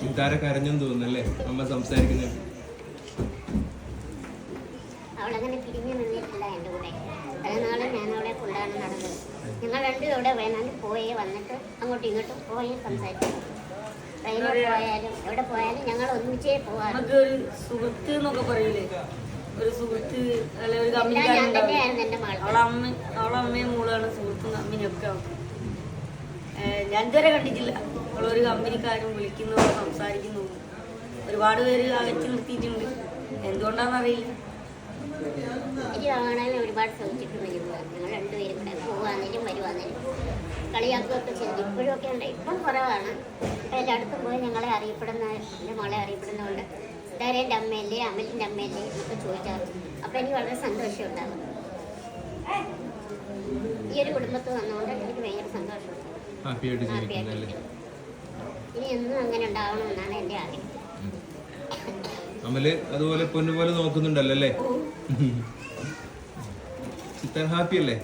ചിത്താര കരഞ്ഞെന്ന് തോന്നുന്നല്ലേ? അമ്മ സംസാരിക്കുന്നത്. അവളങ്ങനെ പിരിഞ്ഞു നിന്നിട്ടില്ല എന്റെ കൂടെ. പതിനാളും ഞാൻ അവളെ കൊണ്ടാണ് നടന്നത്. ഞങ്ങൾ രണ്ടും എവിടെ വേണമെങ്കിൽ പോയി വന്നിട്ട് അങ്ങോട്ടും ഇങ്ങോട്ടും പോയി സംസാരിക്കും. ട്രെയിനിൽ പോയാലും എവിടെ പോയാലും ഞങ്ങൾ ഒന്നിച്ചേ പോകാറ് നമുക്ക് ഒരു സുഹൃത്ത് എന്നൊക്കെ പറയില്ലേ? ഒരു സുഹൃത്ത് അല്ലെ ഒരു എല്ലാം ഞാൻ കമ്പനിക്കാരുണ്ടാവും തന്നെയായിരുന്നു എന്റെ മകൾ. അവളെ അമ്മ അവളെ അമ്മയും മോളാണ് സുഹൃത്തും കമ്പനിയൊക്കെ അവൾക്ക് ഞാൻ ഇതുവരെ കണ്ടിട്ടില്ല. അവളൊരു കമ്പനിക്കാരും വിളിക്കുന്നു സംസാരിക്കുന്നു. ഒരുപാട് പേര് അകറ്റി നിർത്തിയിട്ടുണ്ട്. എന്തുകൊണ്ടാണെന്നറിയില്ല. എനിക്ക് കാണാൻ ഒരുപാട് ശ്രമിച്ചിട്ടുണ്ട് ഞങ്ങൾ രണ്ടുപേരും കൂടെ പോവാന്നേലും വരുവാന്നേലും കളിയാക്കുകയൊക്കെ ചെയ്തു. ഇപ്പോഴും ഒക്കെ ഉണ്ട്. ഇപ്പം കുറവാണ്. എല്ലായിടത്തും പോയി ഞങ്ങളെ അറിയപ്പെടുന്ന എന്റെ മോളെ അറിയപ്പെടുന്നതുകൊണ്ട് ഇതാരേന്റെ അമ്മയല്ലേ അമ്മലിന്റെ അമ്മയല്ലേ എന്നൊക്കെ ചോദിച്ചാൽ അപ്പം എനിക്ക് വളരെ സന്തോഷം ഉണ്ടാകും ഈ ഒരു കുടുംബത്ത് വന്നുകൊണ്ട് എനിക്ക് ഭയങ്കര സന്തോഷം ഹാപ്പി ആയിട്ട് ജീവിക്കുന്നല്ലേ എന്നും അങ്ങനെ ഉണ്ടാവണമെന്നാണ് എന്റെ ആഗ്രഹം. അമൽ അതുപോലെ പൊന്നുപോലെ നോക്കുന്നുണ്ടല്ലോ അല്ലേ? ചിത്താൻ ഹാപ്പി അല്ലേ?